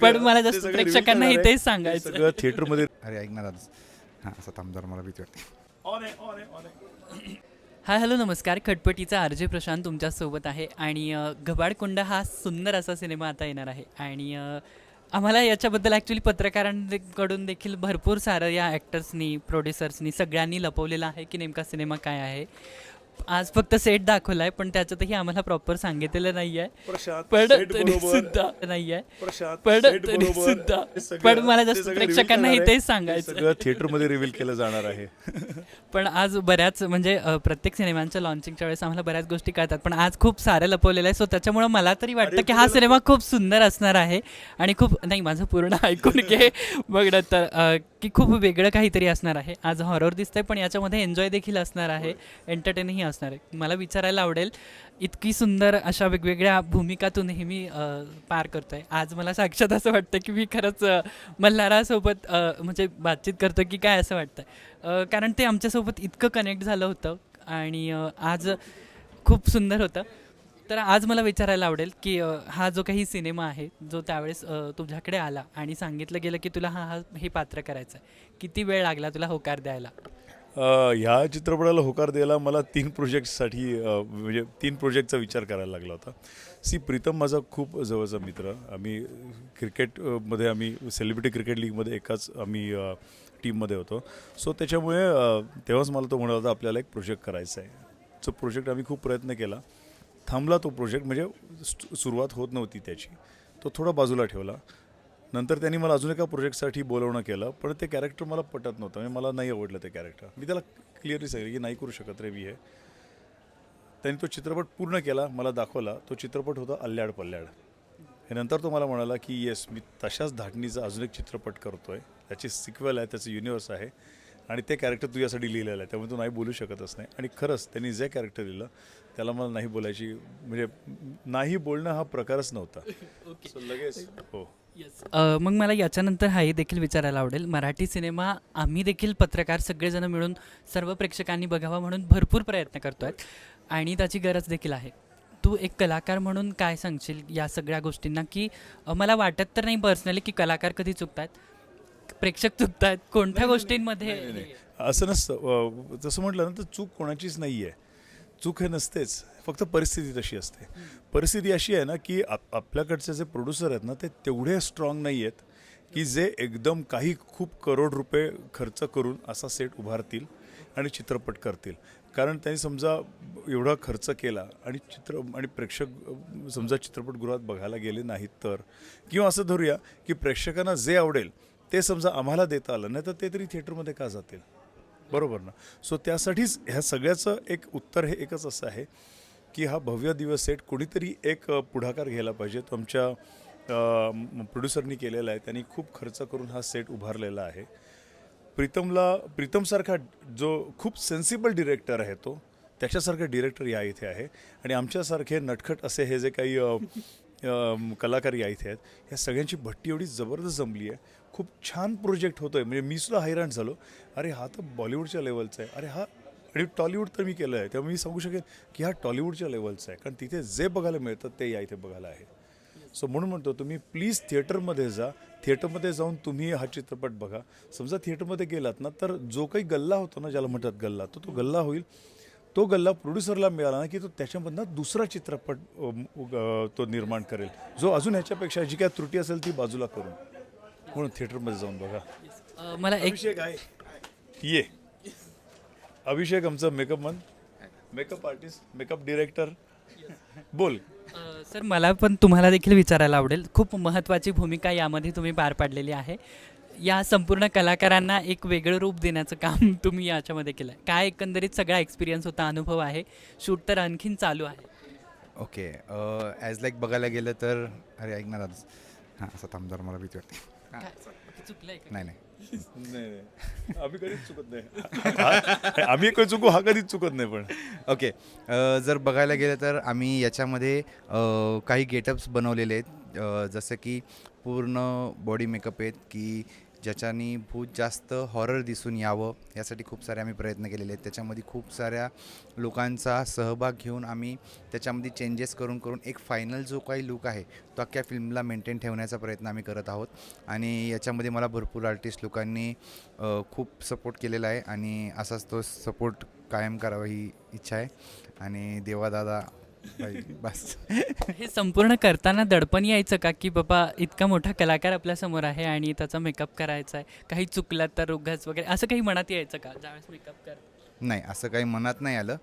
पण मला जास्त प्रेक्षकांनाही तेच सांगायचं. सगळं थिएटरमध्ये अरे ऐक ना हां असं थांब जरा मला भीती वाटते. हा हॅलो नमस्कार. खटपटीचा आर जे प्रशांत तुमच्यासोबत आहे. आणि अ, घबाडकुंड हा सुंदर असा सिनेमा आता येणार आहे. आणि अ, आम्हाला याच्याबद्दल ॲक्च्युली पत्रकारांकडून देखील भरपूर सारं या ॲक्टर्सनी प्रोड्युसर्सनी सगळ्यांनी लपवलेलं आहे की नेमका सिनेमा काय आहे. आज फक्त सेट दाखवला आहे पण त्याच्यातही आम्हाला प्रॉपर सांगितलेलं नाही आहे प्रशांत पण सेट तरी. सुद्धा नाही आहे प्रशांत पण सेट तरी. सुद्धा. पण मला जास्त आहे. तेच सांगायचं. सगळं थिएटरमध्ये रिव्हील केलं जाणार आहे पण आज बऱ्याच म्हणजे प्रत्येक सिनेमांच्या लॉन्चिंगच्या वेळेस आम्हाला बऱ्याच गोष्टी कळतात पण आज खूप सारं लपवलेलं आहे सो त्याच्यामुळं मला तरी वाटतं की हा सिनेमा खूप सुंदर असणार आहे आणि खूप नाही माझं पूर्ण ऐकून घे बघ तर की खूप वेगळं काहीतरी असणार आहे आज हॉरर दिसतंय पण याच्यामध्ये एन्जॉय देखील असणार आहे एंटरटेनही असणार आहे. मला विचारायला आवडेल इतकी सुंदर अशा वेगवेगळ्या भूमिका तू नेहमी पार करतोय. आज मला साक्षात असं वाटतं की मी खरंच मल्हारासोबत म्हणजे बातचीत करतो की काय असं वाटतं कारण ते आमच्यासोबत इतकं कनेक्ट झालं होतं आणि आज खूप सुंदर होतं. तर आज मला विचारायला आवडेल की हा जो काही सिनेमा आहे जो त्यावेळेस तुझ्याकडे आला आणि सांगितलं गेलं की तुला हा हा हे पात्र करायचं आहे किती वेळ लागला तुला होकार द्यायला? ह्या चित्रपटाला होकार द्यायला मला तीन प्रोजेक्टसाठी म्हणजे तीन प्रोजेक्टचा विचार करायला लागला होता. सी प्रीतम माझा खूप जवळचा मित्र. आम्ही क्रिकेटमध्ये आम्ही सेलिब्रिटी क्रिकेट लीगमध्ये एकाच आम्ही टीममध्ये होतो. सो त्याच्यामुळे तेव्हाच मला तो म्हणत होता आपल्याला एक प्रोजेक्ट करायचा आहे. तो प्रोजेक्ट आम्ही खूप प्रयत्न केला. थांबला तो प्रोजेक्ट म्हणजे सु- सुरुवात होत नव्हती त्याची. तो थोडा बाजूला ठेवला. नंतर त्यांनी मला अजून एका प्रोजेक्टसाठी बोलवणं केलं पण ते कॅरेक्टर मला पटत नव्हतं. म्हणजे मला नाही आवडलं ते कॅरेक्टर मी त्याला क्लिअरली सांगितलं की नाही करू शकत रे मी हे. त्यांनी तो चित्रपट पूर्ण केला मला दाखवला. तो चित्रपट होता अल्ल्याड पल्ल्याड. हे नंतर तो मला म्हणाला की येस मी तशाच धाटणीचा अजून एक चित्रपट करतोय. त्याची सिक्वेल आहे त्याचं युनिवर्स आहे. आणि ते कॅरेक्टर तुझ्यासाठी लिहिलेलं आहे. त्यामुळे तू नाही बोलू शकतच नाही. आणि खरंच त्यांनी जे कॅरेक्टर लिहिलं त्याला मला नाही बोलायची म्हणजे नाही बोलणं हा प्रकारच नव्हता. लगेच हो. अ, मग मला याच्यानंतर हाही देखील विचारायला आवडेल. मराठी सिनेमा आम्ही देखील पत्रकार सगळेजण मिळून सर्व प्रेक्षकांनी बघावा म्हणून भरपूर प्रयत्न करतोय. आणि त्याची गरज देखील आहे. तू एक कलाकार म्हणून काय सांगशील या सगळ्या गोष्टींना? की अ, मला वाटत तर नाही पर्सनली की कलाकार कधी चुकतात प्रेक्षक चुकतात कोणत्या गोष्टींमध्ये? असं नसतं. अ, तसं म्हटलं ना तर चूक कोणाचीच नाही आहे चूक हे नसतेच. फक्त परिस्थिती तशी असते. परिस्थिती अशी आहे ना की आप आपल्याकडचे जे प्रोड्युसर आहेत ना ते तेवढे स्ट्रॉंग नाही आहेत की जे एकदम काही खूप करोड रुपये खर्च करून असा सेट उभारतील आणि चित्रपट करतील. कारण त्यांनी समजा एवढा खर्च केला आणि चित्र आणि प्रेक्षक समजा चित्रपटगृहात बघायला गेले नाहीत तर किंवा असं धरूया की प्रेक्षकांना जे आवडेल ते समजा आम्हाला देता आलं नाही तर ते तरी थिएटरमध्ये का जातील? बरोबर ना? सो त्यासाठीच ह्या सगळ्याचं एक उत्तर हे एकच असं आहे की हा भव्य दिवस सेट कुणीतरी एक पुढाकार घ्यायला पाहिजे. तो आमच्या प्रोड्युसरनी केलेला आहे. त्यांनी खूप खर्च करून हा सेट उभारलेला आहे. प्रीतमला प्रीतमसारखा जो खूप सेन्सिबल डिरेक्टर आहे तो त्याच्यासारखा डिरेक्टर या इथे आहे. आणि आमच्यासारखे नटखट असे हे जे काही कलाकार या इथे आहेत ह्या सगळ्यांची भट्टी एवढी जबरदस्त जमली आहे. खूप छान प्रोजेक्ट होतो आहे म्हणजे मी सुद्धा हैराण झालो. अरे हा तर बॉलिवूडच्या लेवलचा आहे. अरे हा आणि टॉलिवूड तर मी केलं आहे. त्यामुळे मी सांगू शकेन की हा टॉलिवूडच्या लेवलचा आहे. कारण तिथे जे बघायला मिळतं ते या इथे बघायला आहे. सो म्हणून म्हणतो तुम्ही प्लीज थिएटरमध्ये जा. थिएटरमध्ये जाऊन तुम्ही हा चित्रपट बघा. समजा थिएटरमध्ये गेलात ना तर जो काही गल्ला होतो ना ज्याला म्हणतात गल्ला तो तो गल्ला होईल. तो गल्ला प्रोड्युसरला मिळाला ना की तो त्याच्यामधनं दुसरा चित्रपट तो निर्माण करेल. जो अजून ह्याच्यापेक्षा जी काय त्रुटी असेल ती बाजूला करून. म्हणून थिएटरमध्ये जाऊन बघा. मला एक आहे ये. अभिषेक आमचा मेकअप मन मेकअप आर्टिस्ट मेकअप डिरेक्टर बोल. सर मला पण तुम्हाला देखील विचारायला आवडेल. खूप महत्त्वाची भूमिका यामध्ये तुम्ही पार पाडलेली आहे. या संपूर्ण कलाकारांना एक वेगळं रूप देण्याचं काम तुम्ही याच्यामध्ये केलं आहे काय एकंदरीत सगळा एक्सपिरियन्स होता अनुभव आहे? शूट तर आणखीन चालू आहे. ओके. ॲज लाईक बघायला गेलं तर अरे ऐक ना दादा हां असं थांब जरा मला भीती वाटते. हां? नाही नाही. नाही नाही. आम्ही कधीच चुकत नाही. आम्ही काही चुकू हा कधीच चुकत नाही पण. ओके. जर बघायला गेलं तर आम्ही याच्यामध्ये अ, काही गेटअप्स बनवलेले आहेत. अ, जसं की पूर्ण बॉडी मेकअप आहेत की ज्याच्यानी भूत जास्त हॉरर दिसून यावं यासाठी खूप सारे आम्ही प्रयत्न केलेले आहेत. त्याच्यामध्ये खूप साऱ्या लोकांचा सहभाग घेऊन आम्ही त्याच्यामध्ये चेंजेस करून करून एक फायनल जो काही लुक आहे तो अख्ख्या फिल्मला मेंटेन ठेवण्याचा प्रयत्न आम्ही करत आहोत. आणि याच्यामध्ये मला भरपूर आर्टिस्ट लोकांनी खूप सपोर्ट केलेला आहे. आणि असाच तो सपोर्ट कायम करावा ही इच्छा आहे. आणि देवादादा बाई, बस. हे संपूर्ण करताना दडपण यायचं का? की बाबा इतका मोठा कलाकार आपल्यासमोर आहे आणि त्याचा मेकअप करायचा आहे. काही चुकला तर उगाच वगैरे असं काही मनात यायचं का? ज्यावेळेस मेकअप कर. नाही असं काही मनात नाही आलं.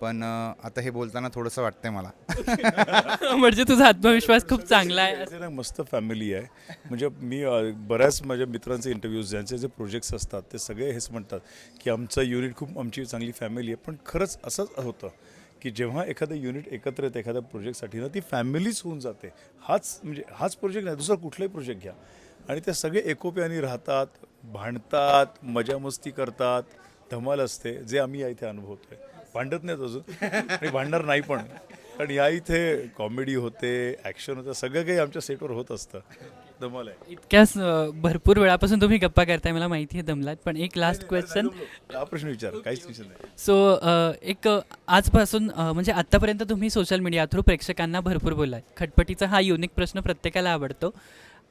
पण अ, आता हे बोलताना थोडंसं वाटतंय मला. म्हणजे तुझा आत्मविश्वास खूप चांगला आहे. इथे ना मस्त फॅमिली आहे. म्हणजे मी अ, बऱ्याच माझ्या मित्रांचे इंटरव्ह्यूज ज्यांचे जे प्रोजेक्ट्स असतात ते सगळे हेच म्हणतात की आमचं युनिट खूप आमची चांगली फॅमिली आहे. पण खरंच असंच होतं. की जेव्हा एखादं युनिट एकत्र येतं एखाद्या प्रोजेक्टसाठी ना ती फॅमिलीच होऊन जाते. हाच म्हणजे हाच प्रोजेक्ट नाही दुसरा कुठलाही प्रोजेक्ट घ्या. आणि ते सगळे एकोप्याने राहतात भांडतात मजा मस्ती करतात धमाल असते जे आम्ही या इथे अनुभवतोय. भांडत नाहीत अजून आणि भांडणार नाही पण. कारण या इथे कॉमेडी होते ॲक्शन होतं सगळं काही आमच्या सेटवर होत असतं. धमाल आहे. इतक्या स- भरपूर वेळापासून तुम्ही गप्पा करताय मला माहिती आहे दमलात पण एक लास्ट क्वेश्चन हा प्रश्न विचार काहीच नाही. सो एक अ, आजपासून अ, म्हणजे आत्तापर्यंत तुम्ही सोशल मीडिया थ्रू प्रेक्षकांना भरपूर बोललाय खटपटीचा हा युनिक प्रश्न प्रत्येकाला आवडतो.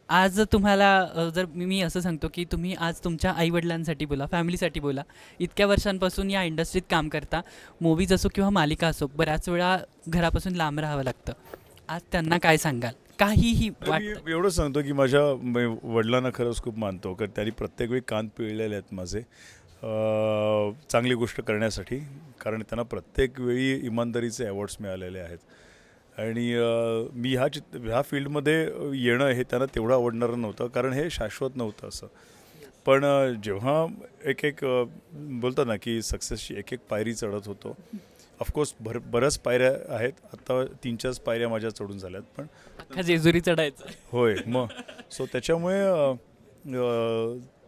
आज तुम्हाला अ, जर मी मी असं सांगतो की तुम्ही आज तुमच्या आईवडिलांसाठी बोला फॅमिलीसाठी बोला इतक्या वर्षांपासून या इंडस्ट्रीत काम करता मूवीज असो किंवा मालिका असो बऱ्याच वेळा घरापासून लांब राहावं लागतं. आज त्यांना काय सांगाल? काहीही मी एवढं सांगतो की माझ्या म- वडिलांना खरंच खूप मानतो कारण त्यांनी प्रत्येक वेळी कान पिळलेले आहेत माझे. अं, चांगली गोष्ट करण्यासाठी कारण त्यांना प्रत्येक वेळी इमानदारीचे अवॉर्ड्स मिळालेले आहेत. आणि अं, मी ह्या चित ह्या फील्डमध्ये येणं हे त्यांना तेवढं आवडणारं नव्हतं कारण हे शाश्वत नव्हतं असं. पण अं, जेव्हा एक एक अं, बोलतात ना की सक्सेसची एक एक पायरी चढत होतो ऑफकोर्स भर बऱ्याच पायऱ्या आहेत. आता तीन चारच पायऱ्या माझ्या चढून झाल्यात पण अख्खा जेजुरी चढायचं. होय मग. सो त्याच्यामुळे अ,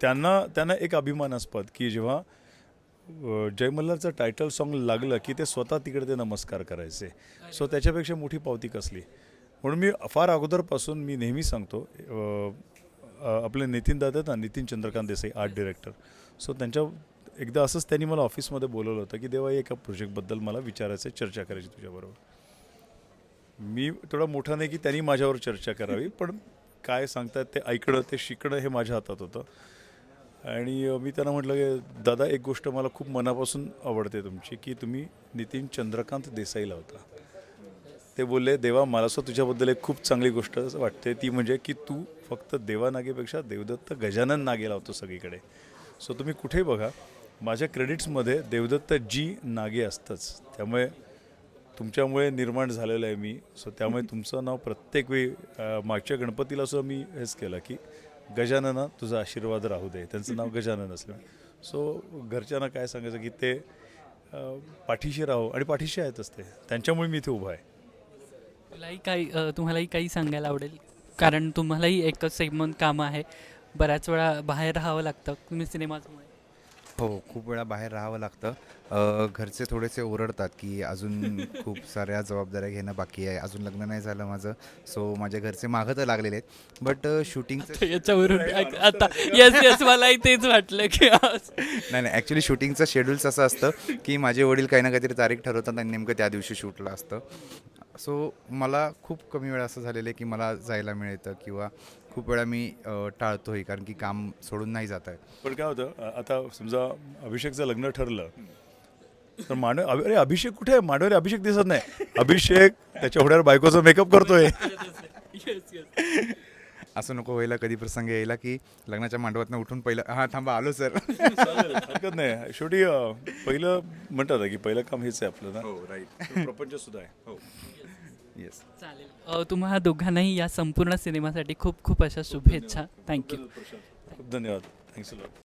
त्यांना त्यांना एक अभिमानास्पद की जेव्हा अ, जय मल्हारचं टायटल सॉन्ग लागलं की ते स्वतः तिकडे ते नमस्कार करायचे. सो त्याच्यापेक्षा मोठी पावती कसली? म्हणून मी फार अगोदरपासून मी नेहमी सांगतो अ, अ, आपले नितीन दादा ना Nitin Chandrakant Desai art director so त्यांच्या एकदा असंच त्यांनी मला ऑफिसमध्ये बोलवलं होतं की देवा एका प्रोजेक्टबद्दल मला विचारायचं आहे, चर्चा करायची तुझ्याबरोबर. मी थोडा मोठा नाही की त्यांनी माझ्यावर चर्चा करावी पण काय सांगतात ते ऐकणं ते शिकणं हे माझ्या हातात होतं. आणि मी त्यांना म्हटलं की दादा एक गोष्ट मला खूप मनापासून आवडते तुमची की तुम्ही नितीन चंद्रकांत देसाईला होता. ते बोलले देवा मला असं तुझ्याबद्दल एक खूप चांगली गोष्ट वाटते ती म्हणजे की तू फक्त देवा नागेपेक्षा देवदत्त गजानन नागे लावतो सगळीकडे. सो तुम्ही कुठेही बघा माझ्या क्रेडिट्समध्ये देवदत्त जी नागे असतंच. त्यामुळे तुमच्यामुळे निर्माण झालेलं आहे मी. सो त्यामुळे तुमचं नाव प्रत्येक वेळी मागच्या गणपतीला असं मी हेच केलं की गजानना तुझा आशीर्वाद राहू दे. त्यांचं नाव गजानन असलं सो घरच्यांना काय सांगायचं की ते पाठीशी राहो. आणि पाठीशी आहेतच ते. त्यांच्यामुळे मी इथे उभा आहे. मलाही काही तुम्हालाही काही सांगायला आवडेल. कारण तुम्हालाही एकच सेगमेंट कामं आहे. बऱ्याच वेळा बाहेर राहावं लागतं. तुम्ही सिनेमाचं हो खूप वेळा बाहेर राहावं लागतं. अ, घरचे थोडेसे ओरडतात की अजून खूप साऱ्या जबाबदाऱ्या घेणं बाकी आहे. अजून लग्न नाही झालं माझं सो माझ्या घरचे मागं तर लागलेले आहेत. बट शूटिंगचं याच्यावरून आता येस येस मलाही तेच वाटलं की आज नाही नाही ॲक्च्युली शूटिंगचं शेड्यूल्स असं असतं की माझे वडील काही ना काहीतरी तारीख ठरवतात आणि नेमकं त्या दिवशी शूटला असतं. सो मला खूप कमी वेळा असं झालेलं आहे की मला जायला मिळतं किंवा खूप वेळा मी अ, टाळतोही कारण की काम सोडून नाही जात आहे. पण काय होतं आता समजा अभिषेकचं लग्न ठरलं तर मांडव अभि- अरे अभिषेक कुठे आहे? मांडवरे अभिषेक दिसत नाही. अभिषेक त्याच्या होड्यावर बायकोचा मेकअप करतोय. येस येस असं नको व्हायला कधी प्रसंग यायला की लग्नाच्या मांडवातनं उठून पहिलं हां थांबा आलो सर. हरकत नाही. शेवटी पहिलं म्हणतात की पहिलं काम हेच आहे आपलं ना. हो राईट प्रपंच सुद्धा आहे. हो. येस चालेल. अ, तुम्हा दोघांनाही या संपूर्ण सिनेमासाठी खूप खूप अशा शुभेच्छा. थँक्यू खूप धन्यवाद. Thanks lot